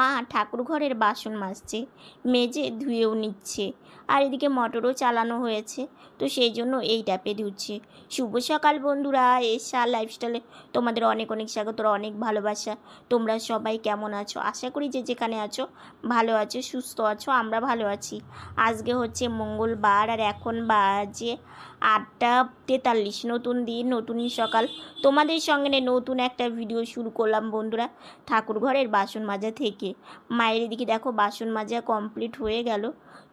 মা ঠাকুর ঘরের বাসন মাজছে, মেজে ধুয়েও নিচ্ছে। আর এদিকে মোটরও চালানো হয়েছে, তো সেই জন্য এই ট্যাপে ধুচ্ছে। শুভ সকাল বন্ধুরা এসা লাইফস্টাইলে তোমাদের অনেক অনেক স্বাগত অনেক ভালোবাসা। তোমরা সবাই কেমন আছো? আশা করি যে যেখানে আছো, ভালো আছো, সুস্থ আছো, আমরা ভালো আছি। আজকে হচ্ছে মঙ্গলবার আর এখন বাজে আটটা তেতাল্লিশ, নতুন দিন, নতুনই সকাল। তোমাদের সঙ্গে নতুন একটা ভিডিও শুরু করলাম বন্ধুরা ঠাকুর ঘরের বাসন মাজা থেকে। মায়ের দিকে দেখো বাসন মাজা কমপ্লিট হয়ে গেল।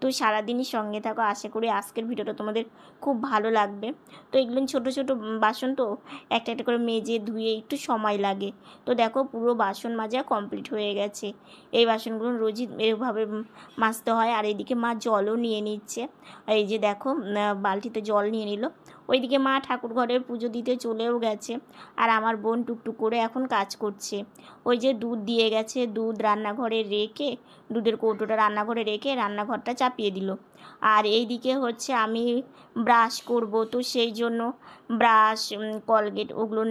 তো সারাদিনই সঙ্গে থাকো। আশা করি আজকের ভিডিওটা তোমাদের খুব ভালো লাগবে। তো এগুলো ছোট ছোট বাসন তো একটা একটা করে মেজে ধুয়ে একটু সময় লাগে। তো দেখো পুরো বাসন মাজা কমপ্লিট হয়ে গেছে। এই বাসনগুলো রোজই এভাবে মাজতে হয়। আর এদিকে মা জলও নিয়ে নিচ্ছে। এই যে দেখো বালতিতে জল নিয়ে নিল। ওইদিকে মা ঠাকুর ঘরের পুজো দিতে চলেও গেছে আর আমার বোন টুকটুক করে এখন কাজ করছে। ওই যে দুধ দিয়ে গেছে, দুধ রান্নাঘরে রেখে, দুধের কৌটোটা রান্নাঘরে রেখে রান্নাঘরটা চাপিয়ে দিল। আর এইদিকে হচ্ছে আমি ব্রাশ করব, তো সেই জন্য ব্রাশ কলগেট ওগুলো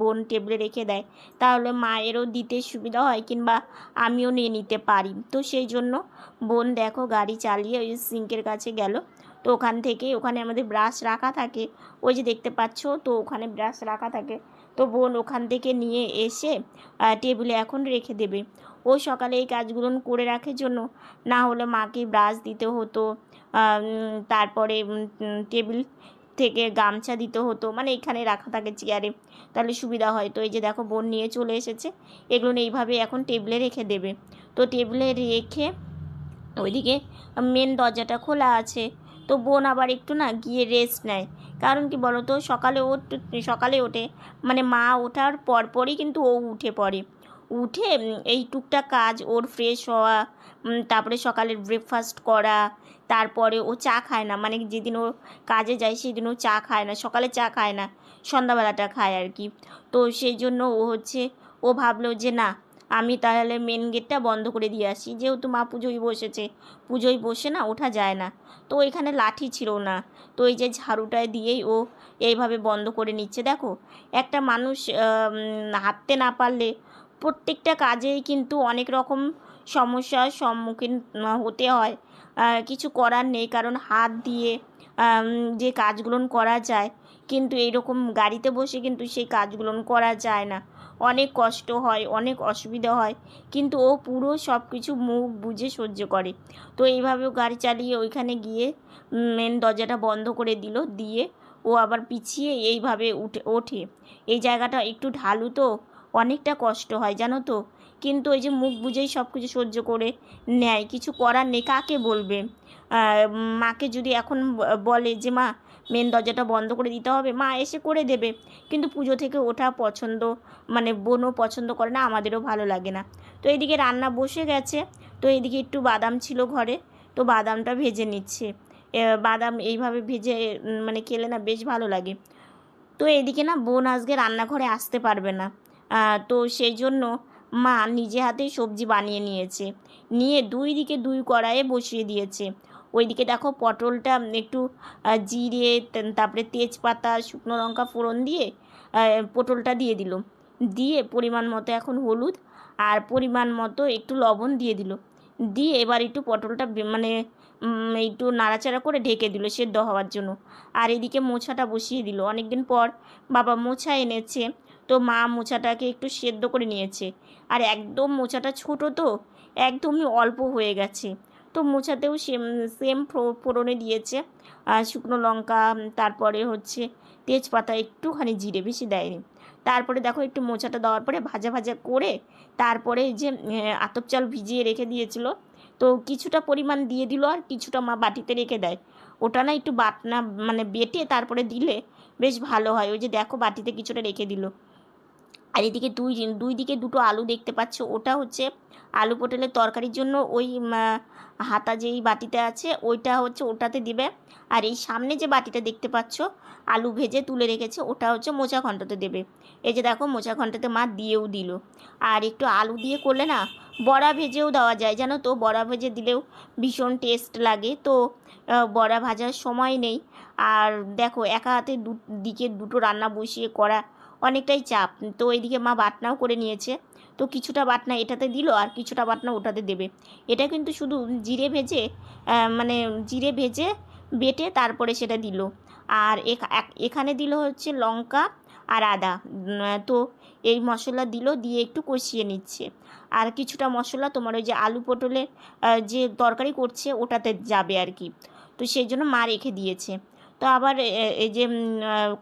বোন টেবিলে রেখে দেয়। তাহলে মায়েরও দিতে সুবিধা হয় কিংবা আমিও নিয়ে নিতে পারি। তো সেই জন্য বোন দেখো গাড়ি চালিয়ে ওই সিঙ্কের কাছে গেল। তো ওখান থেকে ওখানে আমাদের ব্রাশ রাখা থাকে। ওই যে দেখতে পাচ্ছ, তো ওখানে ব্রাশ রাখা থাকে। তো বোন ওখান থেকে নিয়ে এসে টেবিলে এখন রেখে দেবে। ও সকালে এই কাজগুলো করে রাখার জন্য। না হলে মাকে ব্রাশ দিতে হতো তারপরে টেবিল থেকে গামছা দিতে হতো। মানে এখানে রাখা থাকে চেয়ারে তাহলে সুবিধা হয়। তো এই যে দেখো বোন নিয়ে চলে এসেছে। এগুলো এইভাবে এখন টেবিলে রেখে দেবে। তো টেবিলে রেখে ওইদিকে মেন দরজাটা খোলা আছে। তো বোন আবার একটু না গিয়ে রেস্ট নেয়। কারণ কি বলো তো সকালে ওঠ, সকালে ওঠে। মানে মা ওঠার পরপরই কিন্তু ও উঠে পড়ে। উঠে এই টুকটাক কাজ, ওর ফ্রেশ হওয়া তারপরে সকালের ব্রেকফাস্ট করা, তারপরে ও চা খায় না। মানে যেদিন ও কাজে যায়, সেদিন ও চা খায় না। সকালে চা খায় না, সন্ধ্যাবেলাটা খায় আর কি। তো সেই জন্য ও হচ্ছে, ও ভাবলো যে না আমি তাহলে মেন গেটটা বন্ধ করে দিয়ে আসি। যেহেতু মা পুজোয় বসেছে, পুজোয় বসে না ওঠা যায় না। তো এখানে লাঠি ছিল না। তো এই যে ঝাড়ুটায় দিয়েই ও এইভাবে বন্ধ করে নিচ্ছে। দেখো, একটা মানুষ হাঁটতে না পারলে প্রত্যেকটা কাজেই কিন্তু অনেক রকম সমস্যার সম্মুখীন হতে হয়। কিছু করার নেই, কারণ হাত দিয়ে যে কাজগুলো করা যায়, কিন্তু এইরকম গাড়িতে বসে কিন্তু সেই কাজগুলো করা যায় না। অনেক কষ্ট হয়, অনেক অসুবিধা হয়, কিন্তু ও পুরো সব কিছু মুখ বুঝে সহ্য করে। তো এইভাবে ও গাড়ি চালিয়ে ওইখানে গিয়ে মেন দরজাটা বন্ধ করে দিল, দিয়ে ও আবার পিছিয়ে এইভাবে উঠে, ওঠে। এই জায়গাটা একটু ঢালু তো, অনেকটা কষ্ট হয়, জানো তো? কিন্তু ওই যে মুখ বুঝেই সব কিছু সহ্য করে নেয়, কিছু করার নেই, কাকে বলবে? মাকে যদি এখন বলে যে, মা মেন দরজাটা বন্ধ করে দিতে হবে। মা এসে করে দেবে। কিন্তু পুজো থেকে ওঠা পছন্দ মানে বোনও পছন্দ করে না, আমাদেরও ভালো লাগে না। তো এইদিকে রান্না বসে গেছে। তো এইদিকে একটু বাদাম ছিল ঘরে। তো বাদামটা ভেজে নিচ্ছে। বাদাম এইভাবে ভেজে মানে খেলে না বেশ ভালো লাগে। তো এইদিকে না বোন আজকে রান্নাঘরে আসতে পারবে না। তো সেই জন্য মা নিজে হাতেই সবজি বানিয়ে নিয়েছে। নিয়ে দুই দিকে দুই কড়াইয়ে বসিয়ে দিয়েছে। ওইদিকে দেখো পটলটা একটু জিরে তারপরে তেজপাতা, শুকনো লঙ্কা ফোড়ন দিয়ে পটলটা দিয়ে দিল। দিয়ে পরিমাণ মতো এখন হলুদ আর পরিমাণ মতো একটু লবণ দিয়ে দিল। দিয়ে এবার একটু পটলটা মানে একটু নাড়াচাড়া করে ঢেকে দিল সেদ্ধ হওয়ার জন্য। আর এদিকে মোছাটা বসিয়ে দিল। অনেক দিন পর বাবা মোছা এনেছে, তো মা মোছাটাকে একটু সেদ্ধ করে নিয়েছে। আর একদম মোছাটা ছোট তো, একদমই অল্প হয়ে গেছে। তো মোছাতেও সেম সেম ফোড়নে দিয়েছে। আর শুকনো লঙ্কা তারপরে হচ্ছে তেজপাতা একটুখানি জিরে বেশি দেয়নি। তারপরে দেখো একটু মোচাটা দেওয়ার পরে ভাজা ভাজা করে তারপরে যে আতপ চাল ভিজিয়ে রেখে দিয়েছিল, তো কিছুটা পরিমাণ দিয়ে দিল আর কিছুটা মা বাটিতে রেখে দেয়। ওটা না একটু বাটনা মানে বেটে তারপরে দিলে বেশ ভালো হয়। ওই যে দেখো বাটিতে কিছুটা রেখে দিল। আর এদিকে দুই দুই দিকে দুটো আলু দেখতে পাচ্ছ। ওটা হচ্ছে আলু পটলের তরকারির জন্য ওই হাতা যেই বাটিতে আছে, ওইটা হচ্ছে ওটাতে দিবে। আর এই সামনে যে বাটিটা দেখতে পাচ্ছ, আলু ভেজে তুলে রেখেছে, ওটা হচ্ছে মোচা ঘন্টতে দেবে। এই যে দেখো, মোচা ঘন্টতে মা দিয়েও দিল। আর একটু আলু দিয়ে করলে না, বড়া ভেজেও দেওয়া যায়। জানো তো, বড়া ভেজে দিলেও ভীষণ টেস্ট লাগে। তো বড়া ভাজার সময় নেই। আর দেখো, একা হাতে দু, দিকে দুটো রান্না বসিয়ে করা অনেকটাই চাপ। তো এইদিকে মা বাটনাও করে নিয়েছে। তো কিছুটা বাটনা এটাতে দিল আর কিছুটা বাটনা ওটাতে দেবে। এটা কিন্তু শুধু জিরে ভেজে মানে জিরে ভেজে বেটে তারপরে সেটা দিল। আর এখানে দিল হচ্ছে লঙ্কা আর আদা। তো এই মশলা দিল, দিয়ে একটু কষিয়ে নিচ্ছে। আর কিছুটা মশলা তোমার ওই যে আলু পটলের যে তরকারি করছে ওটাতে যাবে আর কি। তো সেই জন্য মা রেখে দিয়েছে। তো আবার এই যে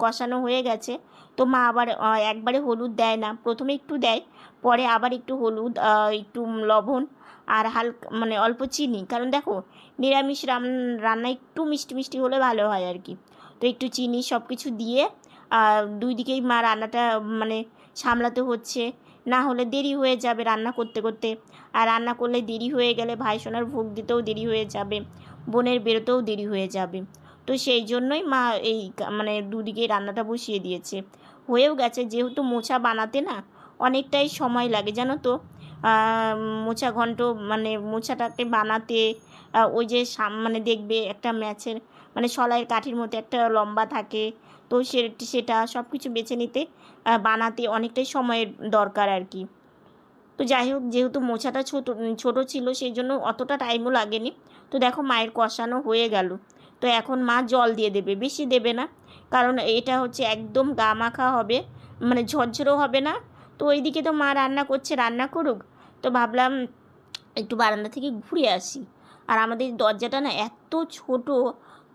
কষানো হয়ে গেছে। তো মা আবার একবারে হলুদ দেয় না। প্রথমে একটু দেয়, পরে আবার একটু হলুদ একটু লবণ আর হালকা মানে অল্প চিনি। কারণ দেখো, নিরামিষ রান, রান্না একটু মিষ্টি মিষ্টি হলে ভালো হয় আর কি। তো একটু চিনি সব কিছু দিয়ে দুই দিকেই মা রান্নাটা মানে সামলাতে হচ্ছে। না হলে দেরি হয়ে যাবে রান্না করতে করতে। আর রান্না করলে দেরি হয়ে গেলে ভাই সোনার ভোগ দিতেও দেরি হয়ে যাবে, বোনের বেরোতেও দেরি হয়ে যাবে। তো সেই জন্যই মা এই মানে দুদিকে রান্নাটা বসিয়ে দিয়েছে। হয়েও গেছে, যেহেতু মোছা বানাতে না অনেকটাই সময় লাগে, জানো তো? মোচা ঘন্ট মানে মোছাটাকে বানাতে ওই যে মানে দেখবে একটা ম্যাচের মানে সলাইয়ের কাঠির মতো একটা লম্বা থাকে, তো সেটা সব কিছু বেছে নিতে বানাতে অনেকটাই সময়ের দরকার আর কি। তো যাই হোক, যেহেতু মোছাটা ছোট, ছোটো ছিল সেই জন্য অতটা টাইমও লাগেনি। তো দেখো মায়ের কষানো হয়ে গেল। তো এখন মা জল দিয়ে দেবে, বেশি দেবে না। কারণ এটা হচ্ছে একদম গা মাখা হবে মানে ঝরঝরও হবে না। তো ওইদিকে তো মা রান্না করছে, রান্না করুক। তো ভাবলাম একটু বারান্দা থেকে ঘুরে আসি। আর আমাদের দরজাটা না এত ছোট,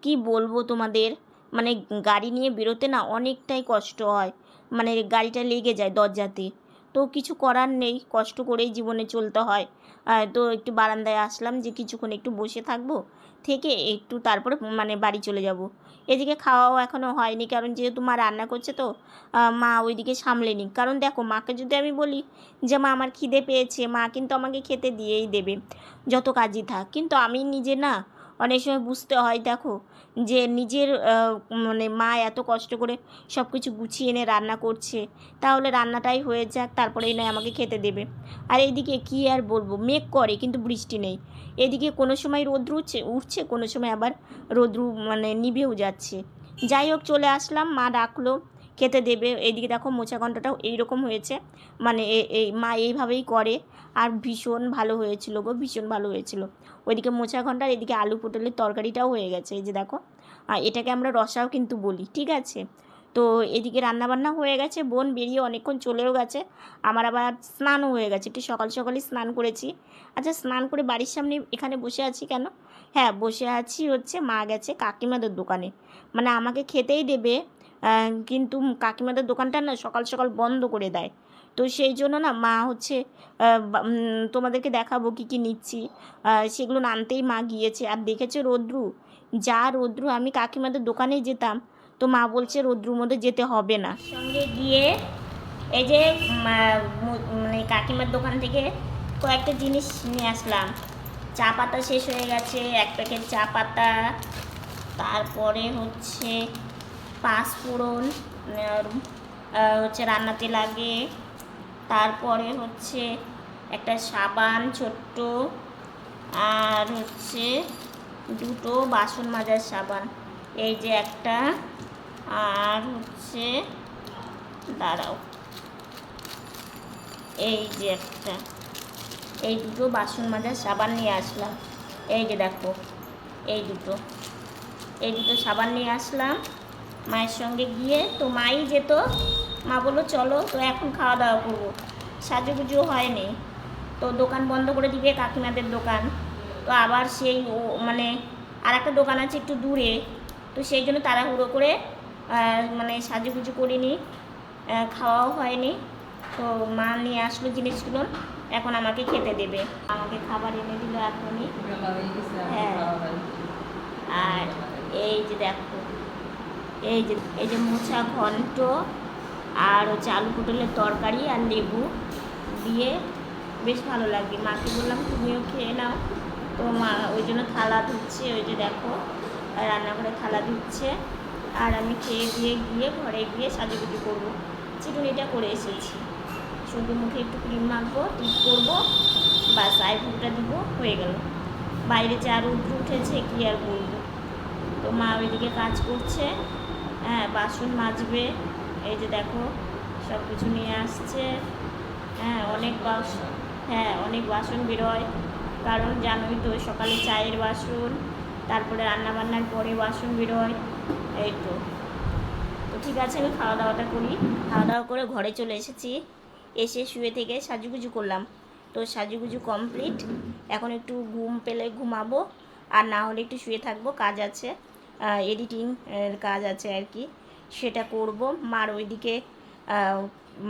কি বলব তোমাদের? মানে গাড়ি নিয়ে বেরোতে না অনেকটাই কষ্ট হয়। মানে গাড়িটা লেগে যায় দরজাতে। তো কিছু করার নেই, কষ্ট করেই জীবনে চলতে হয়। তো একটু বারান্দায় আসলাম যে কিছুক্ষণ একটু বসে থাকব, থেকে একটু তারপরে মানে বাড়ি চলে যাব। এদিকে খাওয়াও এখনও হয়নি, কারণ যেহেতু মা রান্না করছে তো মা ওইদিকে সামলেনি কারণ দেখো, মাকে যদি আমি বলি যে মা আমার খিদে পেয়েছে, মা কিন্তু আমাকে খেতে দিয়েই দেবে, যত কাজই থাক। কিন্তু আমি নিজে না অনেক সময় বুঝতে হয়, দেখো, যে নিজের মানে মা এত কষ্ট করে সব কিছু গুছিয়ে এনে রান্না করছে, তাহলে রান্নাটাই হয়ে যাক তারপরেই নয় আমাকে খেতে দেবে। আর এইদিকে কি আর বলব, মেঘ করে, কিন্তু বৃষ্টি নেই। এদিকে কোনো সময় রোদ্র উঠছে উঠছে, কোনো সময় আবার রোদ্রু মানে নিভেও যাচ্ছে। যাই হোক, চলে আসলাম, মা ডাকলো খেতে দেবে এইদিকে দেখো মোচা ঘন্টাটাও এইরকম হয়েছে। মানে এই মা এইভাবেই করে, আর ভীষণ ভালো হয়েছিল গো, ভীষণ ভালো হয়েছিল। ওইদিকে মোচা ঘণ্টার এদিকে আলু পটলের তরকারিটাও হয়ে গেছে, এই যে দেখো। আর এটাকে আমরা রসাও কিন্তু বলি, ঠিক আছে? তো এদিকে রান্নাবান্না হয়ে গেছে, বোন বেরিয়ে অনেকক্ষণ চলেও গেছে, আমার আবার স্নানও হয়ে গেছে, একটু সকাল সকালই স্নান করেছি। আচ্ছা স্নান করে বাড়ির সামনে এখানে বসে আছি কেন? হ্যাঁ বসে আছি হচ্ছে মা গেছে কাকিমাদের দোকানে। মানে আমাকে খেতেই দেবে কিন্তু কাকিমাদের দোকানটা না সকাল সকাল বন্ধ করে দেয়। তো সেই জন্য না মা হচ্ছে তোমাদেরকে দেখাবো কী কী নিচ্ছি। সেগুলো আনতেই মা গিয়েছে। আর দেখেছে রোদ্রু? যা রোদ্রু, আমি কাকিমাদের দোকানেই যেতাম। তো মা বলছে রোদ্রুর মধ্যে যেতে হবে না। সঙ্গে গিয়ে এই যে মানে কাকিমার দোকান থেকে কয়েকটা জিনিস নিয়ে আসলাম। চা পাতা শেষ হয়ে গেছে, এক প্যাকেট চা পাতা। তারপরে হচ্ছে পাঁচফোড়ন হচ্ছে রান্নাতে লাগে। তারপরে হচ্ছে একটা সাবান ছোট্ট, আর হচ্ছে দুটো বাসন মাজার সাবান। এই যে একটা, আর হচ্ছে, দাঁড়াও। এই যে একটা, এই দুটো বাসন মাজার সাবান নিয়ে আসলাম। এই যে দেখো, এই দুটো এই দুটো সাবান নিয়ে আসলাম। মায়ের সঙ্গে গিয়ে তো মাই যেত। মা বলল চলো তো এখন খাওয়া দাওয়া করব। সাজুগুজু হয়নি। তো দোকান বন্ধ করে দিবে কাকিমাদের দোকান। তো আবার সেই ও মানে আর একটা দোকান আছে একটু দূরে। তো সেই জন্য তাড়াহুড়ো করে মানে সাজুগুজু করিনি। খাওয়াও হয়নি। তো মা নিয়ে আসলো জিনিসগুলো এখন আমাকে খেতে দেবে। আমাকে খাবার এনে দিল এখনই। হ্যাঁ। আর এই যে দেখো এই যে এই যে মোচা ঘন্ট আর হচ্ছে আলু পটলের তরকারি আর লেবু দিয়ে বেশ ভালো লাগে মাকে বললাম, তুমিও খেয়ে নাও। তো মা ওই জন্য থালা ধুচ্ছে, ওই যে দেখো, রান্নাঘরে থালা ধুচ্ছে। আর আমি খেয়ে দিয়ে গিয়ে ঘরে গিয়ে সাজুগুজু করব। চিটুনিটা করে এসেছি। শুধু মুখে একটু ক্রিম মাখবো, টিপ করব, বাস আইব্রোটা দিব, হয়ে গেল। বাইরে যা রৌদ্র উঠেছে, কি আর বলব? তো মা ওইদিকে কাজ করছে। হ্যাঁ বাসন মাজবে। এই যে দেখো সব কিছু নিয়ে আসছে। হ্যাঁ অনেক বাসন হ্যাঁ অনেক বাসন বেরোয়। কারণ জানোই তো, সকালে চায়ের বাসন, তারপরে রান্নাবান্নার পরে বাসন বেরোয়। এই তো। তো ঠিক আছে, আমি খাওয়া দাওয়াটা করি। খাওয়া দাওয়া করে ঘরে চলে এসেছি। এসে শুয়ে থেকে সাজুগুজু করলাম। তো সাজুগুজু কমপ্লিট। এখন একটু ঘুম পেলে ঘুমাবো। আর না হলে একটু শুয়ে থাকব, কাজ আছে। এডিটিং কাজ আছে আর কি। সেটা করব। মার ওইদিকে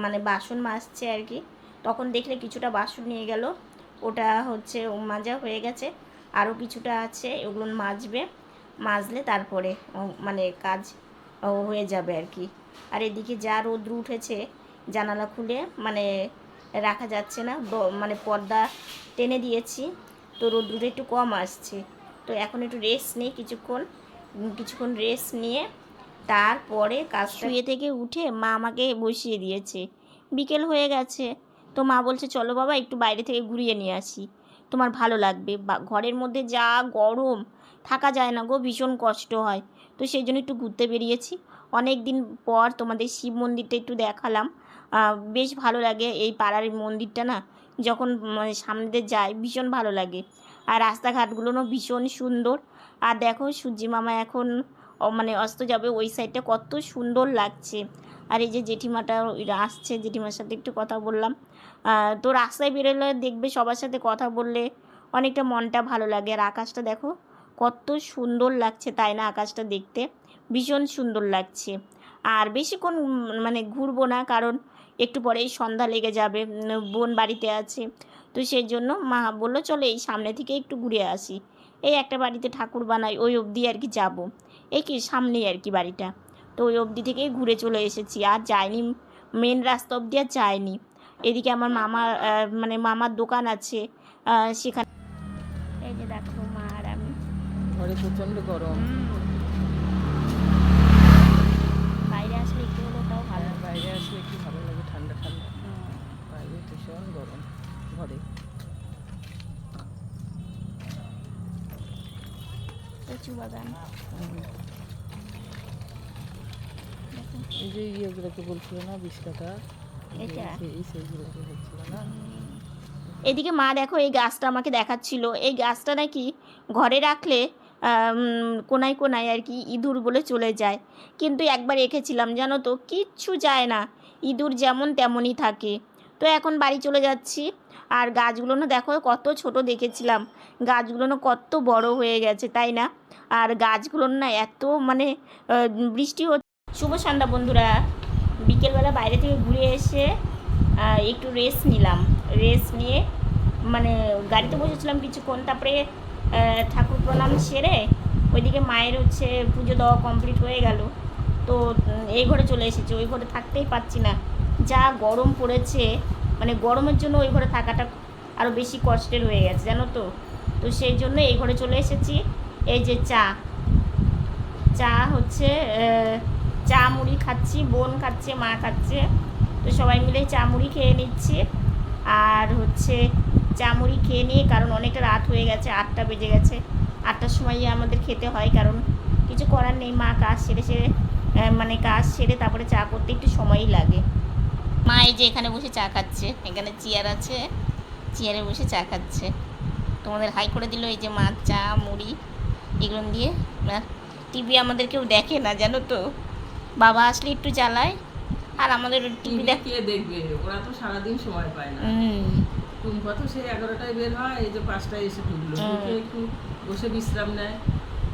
মানে বাসন মাজছে আর কি। তখন দেখলে কিছুটা বাসন নিয়ে গেল। ওটা হচ্ছে মাজা হয়ে গেছে। আরও কিছুটা আছে ওগুলো মাজবে। মাজলে তারপরে মানে কাজ হয়ে যাবে আর কি। আর এদিকে যা রোদ্র উঠেছে, জানালা খুলে মানে রাখা যাচ্ছে না। মানে পর্দা টেনে দিয়েছি। তো রোদ্রুটা একটু কম আসছে। তো এখন একটু রেস্ট নিই কিছুক্ষণ। কিছুক্ষণ রেস্ট নিয়ে তারপরে কাজ শুয়ে থেকে উঠে মা আমাকে বসিয়ে দিয়েছে। বিকেল হয়ে গেছে। তো মা বলছে চলো বাবা একটু বাইরে থেকে ঘুরিয়ে নিয়ে আসি। তোমার ভালো লাগবে। বা ঘরের মধ্যে যা গরম থাকা যায় না গো ভীষণ কষ্ট হয়। তো সেই জন্য একটু ঘুরতে বেরিয়েছি। অনেক দিন পর তোমাদের শিব মন্দিরটা একটু দেখালাম। বেশ ভালো লাগে এই পাড়ার মন্দিরটা না। যখন মানে সামনে দিয়ে যায় ভীষণ ভালো লাগে। আর রাস্তাঘাটগুলোও ভীষণ সুন্দর। আর দেখো সূর্যি মামা এখন মানে অস্ত যাবে ওই সাইডটা কত সুন্দর লাগছে। আর এই যে জেঠিমাটা আসছে, জেঠিমার সাথে একটু কথা বললাম। তো রাস্তায় বেরোলে দেখবে সবার সাথে কথা বললে অনেকটা মনটা ভালো লাগে। আর আকাশটা দেখো কত সুন্দর লাগছে, তাই না আকাশটা দেখতে? ভীষণ সুন্দর লাগছে। আর বেশিক্ষণ মানে ঘুরবো না, কারণ একটু পরেই সন্ধ্যা লেগে যাবে বোন বাড়িতে আছে। তো সেই জন্য মা বলল, চলো এই সামনে থেকে একটু ঘুরে আসি। এই একটা বাড়িতে ঠাকুর বানাই ওই অবধি আর কি যাব। এই কি সামনেই আর কি বাড়িটা। তো ওই অবধি থেকেই ঘুরে চলে এসেছি আর যাইনি। মেন রাস্তা অবধি আর যায়নি এদিকে আমার মামা মানে মামার দোকান আছে সেখানে এই যে দেখো মা আর আমি। ঘরে প্রচণ্ড গরম বাইরে আসলে একটু হলেও তাও ভালো আর বাইরে আসলে কি ভালো লাগে ঠান্ডা ঠান্ডা বাইরে ভীষণ গরম ঘরে বাগান এই যে ইয়েগুলোকে বলছিল না বিশ এই বলছিল না? এদিকে মা দেখো এই গাছটা আমাকে দেখাচ্ছিল। এই গাছটা নাকি ঘরে রাখলে কোনায় কোনায় আর কি ইঁদুর বলে চলে যায়। কিন্তু একবার রেখেছিলাম জানো তো কিচ্ছু যায় না। ইঁদুর যেমন তেমনই থাকে। তো এখন বাড়ি চলে যাচ্ছি। আর গাছগুলো না দেখো কত ছোট দেখেছিলাম। গাছগুলো না কত বড় হয়ে গেছে, তাই না? আর গাছগুলো না এত মানে বৃষ্টি হচ্ছে। শুভ সন্ধ্যা বন্ধুরা। বিকেলবেলা বাইরে থেকে ঘুরে এসে একটু রেস্ট নিলাম। রেস্ট নিয়ে মানে গাড়িতে বসেছিলাম কিছুক্ষণ, তারপরে ঠাকুর প্রণাম সেরে ওইদিকে মায়ের হচ্ছে পুজো দেওয়া কমপ্লিট হয়ে গেল। তো এই ঘরে চলে এসেছি। ওই ঘরে থাকতেই পারছি না। যা গরম পড়েছে মানে গরমের জন্য ওই ঘরে থাকাটা আরও বেশি কষ্টের হয়ে গেছে, জানো তো? তো সেই জন্য এই ঘরে চলে এসেছি। এই যে চা। চা হচ্ছে চা মুড়ি খাচ্ছি, বোন খাচ্ছে, মা খাচ্ছে। তো সবাই মিলে চা মুড়ি খেয়ে নিচ্ছি। আর হচ্ছে চা মুড়ি খেয়ে নিয়ে, কারণ অনেকটা রাত হয়ে গেছে, আটটা বেজে গেছে। আটটার সময় আমাদের খেতে হয়, কারণ কিছু করার নেই, মা কাজ সেরে সেরে মানে কাজ সেরে তারপরে চা করতে একটু সময়ই লাগে। মা এই যে এখানে বসে চা খাচ্ছে এখানে চেয়ার আছে চেয়ারে বসে চা খাচ্ছে। তোমাদের হাই করে দিল এই যে মাছ চা মুড়ি এগুলো দিয়ে। টিভি আমাদের কেউ দেখে না জানো তো। বাবা আসলে একটু চালায় আর আমাদের টিভি দেখ দেখবে ওরা তো সারাদিন সময় পায় না। হুম, টুম্পা তো সেই এগারোটায় বের হয় এই যে পাঁচটায় এসে ঢুকলো। একটু বসে বিশ্রাম নেয়।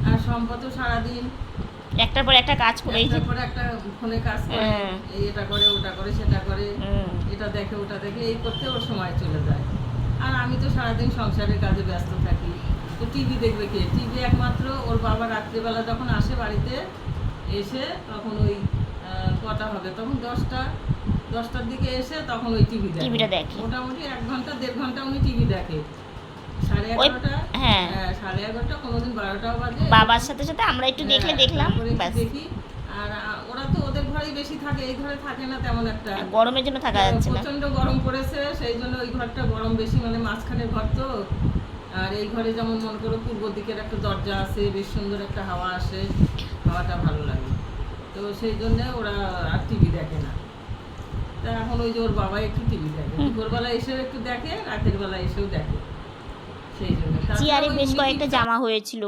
আর সম্পা তো সারাদিন একটার পর একটা কাজ করে। একটার পরে একটা ফোনে কাজ করে হ্যাঁ। এই এটা করে ওটা করে সেটা করে এটা দেখে ওটা দেখে এই করতে ওর সময় চলে যায়। আর আমি তো সারাদিন সংসারের কাজে ব্যস্ত থাকি। তো টিভি দেখবে কে? টিভি একমাত্র ওর বাবা রাত্রিবেলা যখন আসে বাড়িতে এসে তখন ওই কটা হবে? তখন দশটা দশটার দিকে এসে তখন ওই টিভি দেখে। টিভিটা দেখে। মোটামুটি এক ঘণ্টা দেড় ঘণ্টা উনি টিভি দেখে। হ্যাঁ। হ্যাঁ, বাবার সাথে সাথে আমরা একটু দেখলে হ্যাঁ, দেখলাম ব্যাস। দেখি। আর আহ, ওরা তো ওদের ঘরেই বেশি থাকে এই ঘরে থাকে না তেমন একটা। গরমের জন্য থাকা যাচ্ছে না। প্রচণ্ড গরম পড়েছে সেই জন্য ওই ঘরটা গরম বেশি মানে মাঝখানের ঘর তো। আর এই ঘরে যেমন মনে করো পূর্ব দিকের একটা দরজা আছে বেশ সুন্দর একটা হাওয়া আসে হাওয়াটা ভালো লাগে। তো সেই জন্য ওরা আর টিভি দেখে না। তা এখন ওই যে ওর বাবা একটু টিভি দেখে। দুপুরবেলা এসেও একটু দেখে রাতের বেলা এসেও দেখে। চেয়ারে বেশ কয়েকটা জামা হয়েছিল।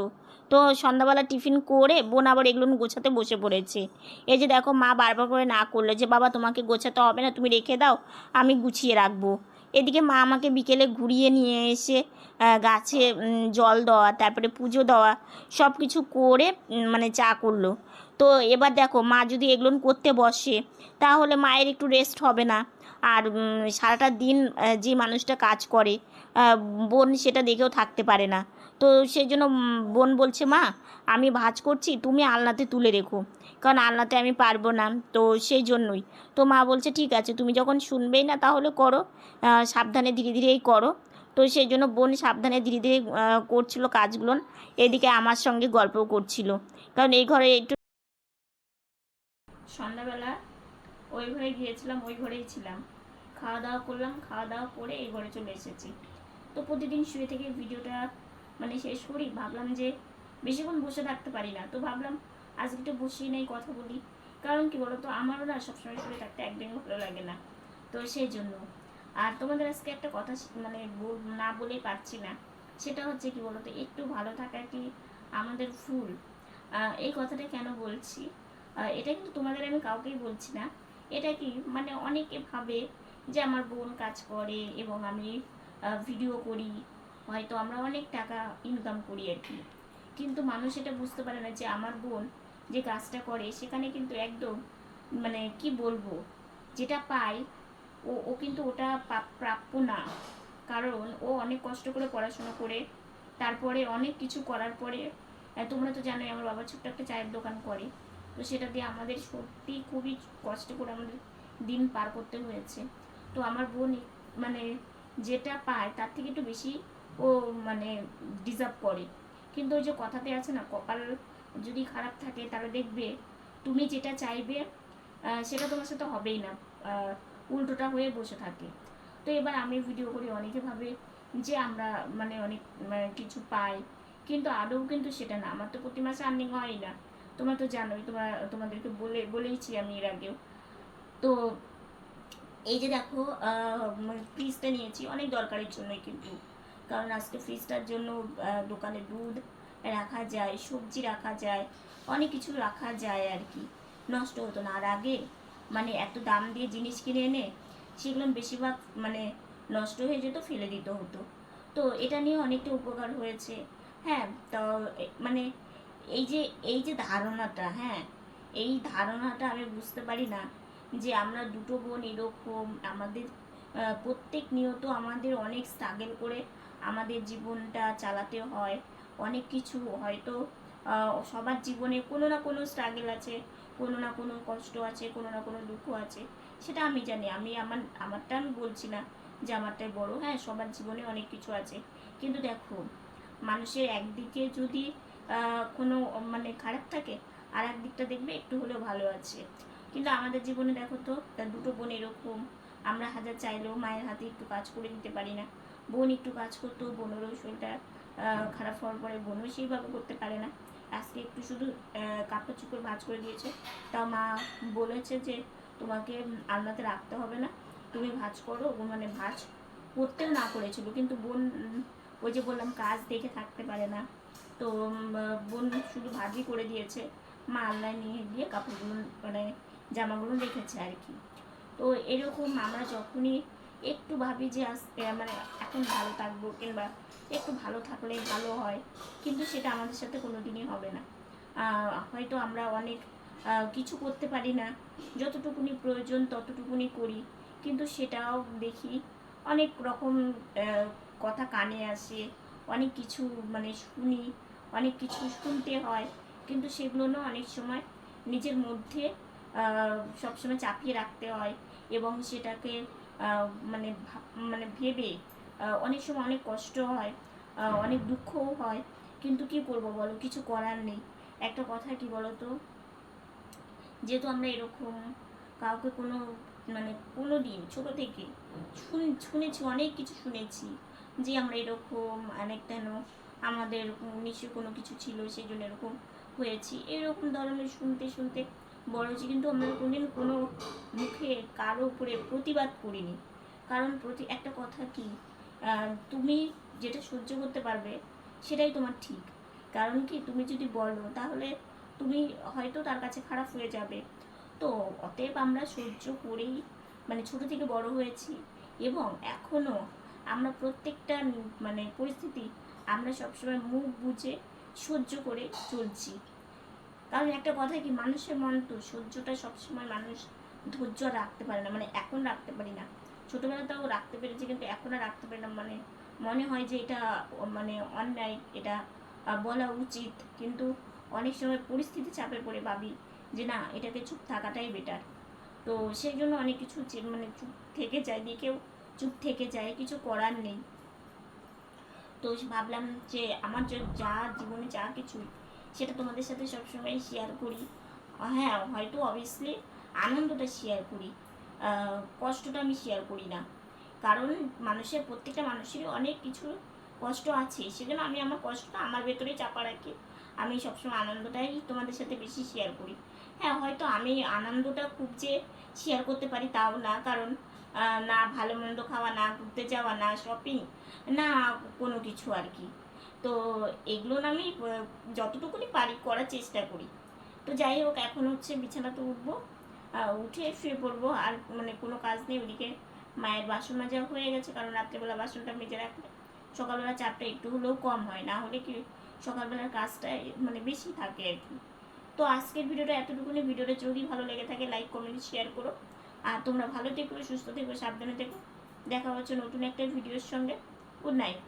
তো সন্ধ্যাবেলা টিফিন করে বোন আবার এগুলো গোছাতে বসে পড়েছে। এই যে দেখো মা বারবার করে না করল যে বাবা তোমাকে গোছাতে হবে না তুমি রেখে দাও আমি গুছিয়ে রাখব। এদিকে মা আমাকে বিকেলে ঘুরিয়ে নিয়ে এসে গাছে জল দেওয়া তারপরে পুজো দেওয়া সব কিছু করে মানে চা করল। তো এবার দেখো মা যদি এগুলো করতে বসে তাহলে মায়ের একটু রেস্ট হবে না। আর সারাটা দিন যে মানুষটা কাজ করে বোন সেটা দেখেও থাকতে পারে না। তো সেই জন্য বোন বলছে, মা, আমি ভাজ করছি, তুমি আলনাতে তুলে রেখো। কারণ আলনাতে আমি পারব না, তো সেই জন্যই। তো মা বলছে, ঠিক আছে, তুমি যখন শুনবেই না তাহলে করো। সাবধানে ধীরে ধীরেই করো। তো সেই জন্য বোন সাবধানে ধীরে ধীরে করছিল কাজগুলো। এদিকে আমার সঙ্গে গল্প করছিল। কারণ এই ঘরে একটু সন্ধ্যাবেলা ওই ঘরে গিয়েছিলাম, ওই ঘরেই ছিলাম। খাওয়া দাওয়া করলাম, খাওয়া দাওয়া করে এই ঘরে চলে এসেছি। তো প্রতিদিন শুয়ে থেকে ভিডিওটা মানে শেষ করি। ভাবলাম যে বেশিক্ষণ বসে থাকতে পারি না। তো ভাবলাম, আজকে একটু বসিয়ে নেই, কথা বলি। কারণ কি বলতো, আমারও না সবসময় শুয়ে থাকতে একদমই ভালো লাগে না। তো সেই জন্য। আর তোমাদের আজকে একটা কথা মানে বল- না বলেই পারছি না। সেটা হচ্ছে কি বলতো, একটু ভালো থাকা কি আমাদের ফুল এই কথাটা কেন বলছি? এটা কিন্তু তোমাদের আমি কাউকেই বলছি না। এটা কি মানে অনেকে ভাবে যে আমার বোন কাজ করে এবং আমি ভিডিও করি, হয়তো আমরা অনেক টাকা ইনকাম করি আর কি। কিন্তু মানুষ এটা বুঝতে পারে না যে আমার বোন যে কাজটা করে, সেখানে কিন্তু একদম মানে কি বলব, যেটা পায়, ও ও কিন্তু ওটা প্রাপ্য না। কারণ ও অনেক কষ্ট করে পড়াশোনা করে, তারপরে অনেক কিছু করার পরে তোমরা তো জানোই আমার বাবা ছোট্ট একটা চায়ের দোকান করে, তো সেটা দিয়ে আমাদের সত্যি খুবই কষ্ট করে আমাদের দিন পার করতে হয়েছে। তো আমার বোন মানে যেটা পায়, তার থেকে একটু বেশি ও মানে ডিজার্ভ করে। কিন্তু ওই যে কথাতে আছে না, কপাল যদি খারাপ থাকে তাহলে দেখবে তুমি যেটা চাইবে সেটা তোমার সাথে হবেই না উল্টোটা হয়ে বসে থাকে। তো এবার আমি ভিডিও করি অনেকে ভাবে যে আমরা মানে অনেক মানে কিছু পাই, কিন্তু আদৌ কিন্তু সেটা না। আমার তো প্রতি মাসে আর্নিং হয় না। তোমরা তো জানোই তোমার তোমাদেরকে বলে, বলেইছি আমি এর আগেও। তো এই যে দেখো ফ্রিজটা নিয়েছি, অনেক দরকারের জন্যই কিন্তু। কারণ আজকে ফ্রিজটার জন্য দোকানে দুধ রাখা যায়, সবজি রাখা যায়, অনেক কিছু রাখা যায় আর কি। নষ্ট হতো না। আর আগে মানে এত দাম দিয়ে জিনিস কিনে এনে, সেগুলো বেশিরভাগ মানে নষ্ট হয়ে যেত, ফেলে দিতে হতো। তো এটা নিয়ে অনেকটা উপকার হয়েছে। হ্যাঁ তো মানে এই যে এই যে ধারণাটা হ্যাঁ এই ধারণাটা আমি বুঝতে পারি না। যে আমরা দুটো বোন এরকম, আমাদের প্রত্যেক নিয়ত আমাদের অনেক স্ট্রাগল করে আমাদের জীবনটা চালাতে হয়, অনেক কিছু হয়তো সবার জীবনে কোনো না কোনো স্ট্রাগল আছে, কোনো না কোনো কষ্ট আছে, কোনো না কোনো দুঃখ আছে, সেটা আমি জানি। আমি আমার, আমারটা আমি বলছি না যে আমারটাই বড় হ্যাঁ সবার জীবনে অনেক কিছু আছে। কিন্তু দেখো, মানুষের একদিকে যদি কোনো মানে খারাপ থাকে আর একদিকটা দেখবে একটু হলেও ভালো আছে। কিন্তু আমাদের জীবনে দেখো তো তার দুটো বোন এরকম। আমরা হাজার চাইলেও মায়ের হাতে একটু কাজ করে দিতে পারি না। বোন একটু কাজ করতো, বোনেরও শরীরটা খারাপ হওয়ার পরে বোনও সেইভাবে করতে পারে না। আজকে একটু শুধু কাপড় চোপড় ভাজ করে দিয়েছে। তাও মা বলেছে যে, তোমাকে আলনাতে রাখতে হবে না। তুমি ভাজ করো মানে ভাজ করতেও না করেছিল। কিন্তু বোন, ওই যে বললাম, কাজ দেখে থাকতে পারে না। তো বোন শুধু ভাজই করে দিয়েছে। মা আলনায় নিয়ে গিয়ে কাপড়গুলো মানে জামাগুলো রেখেছে আর কি। তো এরকম আমরা যখনই একটু ভাবি যে আজকে মানে এখন ভালো থাকব কিংবা একটু ভালো থাকলে ভালো হয়, কিন্তু সেটা আমাদের সাথে কোনো দিনই হবে না। হয়তো আমরা অনেক কিছু করতে পারি না, যতটুকুনি প্রয়োজন ততটুকুনি করি, কিন্তু সেটাও দেখি অনেক রকম কথা কানে আসে, অনেক কিছু মানে শুনি, অনেক কিছু শুনতে হয়, কিন্তু সেগুলো না অনেক সময় নিজের মধ্যে সবসময় চাপিয়ে রাখতে হয় এবং সেটাকে মানে মানে ভেবে অনেক সময় অনেক কষ্ট হয় অনেক দুঃখও হয়। কিন্তু কি করব বলো? কিছু করার নেই। একটা কথা কি বলো তো যেহেতু আমরা এরকম কাউকে কোনো মানে কোনো দিন ছোটো থেকে শুন- শুনেছি, অনেক কিছু শুনেছি যে আমরা এরকম অনেক কেন আমাদের নিশ্চয়ই কোনো কিছু ছিল, সেই জন্য এরকম হয়েছি। এরকম ধরনের শুনতে শুনতে হয়েছি কিন্তু আমরা কোনোদিন কোনো মুখে কারও উপরে প্রতিবাদ করিনি। কারণ প্রতি একটা কথা কি তুমি যেটা সহ্য করতে পারবে সেটাই তোমার ঠিক। কারণ কি, তুমি যদি বলো, তাহলে তুমি হয়তো তার কাছে খারাপ হয়ে যাবে। তো অতএব আমরা সহ্য করেই মানে ছোট থেকে বড় হয়েছি এবং এখনও আমরা প্রত্যেকটা মানে পরিস্থিতি আমরা সবসময় মুখ বুঝে সহ্য করে চলছি। কারণ একটা কথা কি, মানুষের মন তো সহ্যটা সবসময় মানুষ ধৈর্য রাখতে পারে না মানে এখন রাখতে পারি না। ছোটোবেলাতেও রাখতে পেরেছি কিন্তু এখন আর রাখতে পারি না মানে মনে হয় যে এটা মানে অন্যায়, এটা বলা উচিত। কিন্তু অনেক সময় পরিস্থিতি চাপে পড়ে ভাবি যে না, এটাকে চুপ থাকাটাই বেটার তো সেই জন্য অনেক কিছু মানে চুপ থেকে যায়, দিয়ে কেউ চুপ থেকে যায়, কিছু করার নেই। তো ভাবলাম যে আমার যা জীবনে যা কিছু সেটা তোমাদের সাথে সবসময় শেয়ার করি। হ্যাঁ হয়তো অবভিয়াসলি আনন্দটা শেয়ার করি। কষ্টটা আমি শেয়ার করি না। কারণ মানুষের, প্রত্যেকটা মানুষেরই অনেক কিছু কষ্ট আছে। সেজন্য আমি আমার কষ্টটা আমার ভেতরেই চাপা রাখি। আমি সবসময় আনন্দটাই তোমাদের সাথে বেশি শেয়ার করি। হ্যাঁ হয়তো আমি আনন্দটা খুব যে শেয়ার করতে পারি তাও না। কারণ না ভালো মন্দ খাওয়া, না ঘুরতে যাওয়া, না শপিং না কোনো কিছু আর কি। তো এগুলো না আমি যতটুকুনি পারি করার চেষ্টা করি। তো যাই হোক, এখন হচ্ছে বিছানাতে উঠবো উঠে শুয়ে পড়ব, আর মানে কোনো কাজ নেই ওদিকে। মায়ের বাসন মাজা হয়ে গেছে, কারণ রাত্রেবেলা বাসনটা মেজে রাখলে সকালবেলা চাপটা একটু হলেও কম হয়। না হলে কি সকালবেলার কাজটা মানে বেশি থাকে আর কি। তো আজকের ভিডিওটা এতটুকুনি। ভিডিওটা যদি ভালো লেগে থাকে লাইক কমেন্ট শেয়ার করো। আর তোমরা ভালো থেকো, সুস্থ থেকো, সাবধানে থেকো। দেখা হচ্ছে নতুন একটা ভিডিওর সঙ্গে। Good night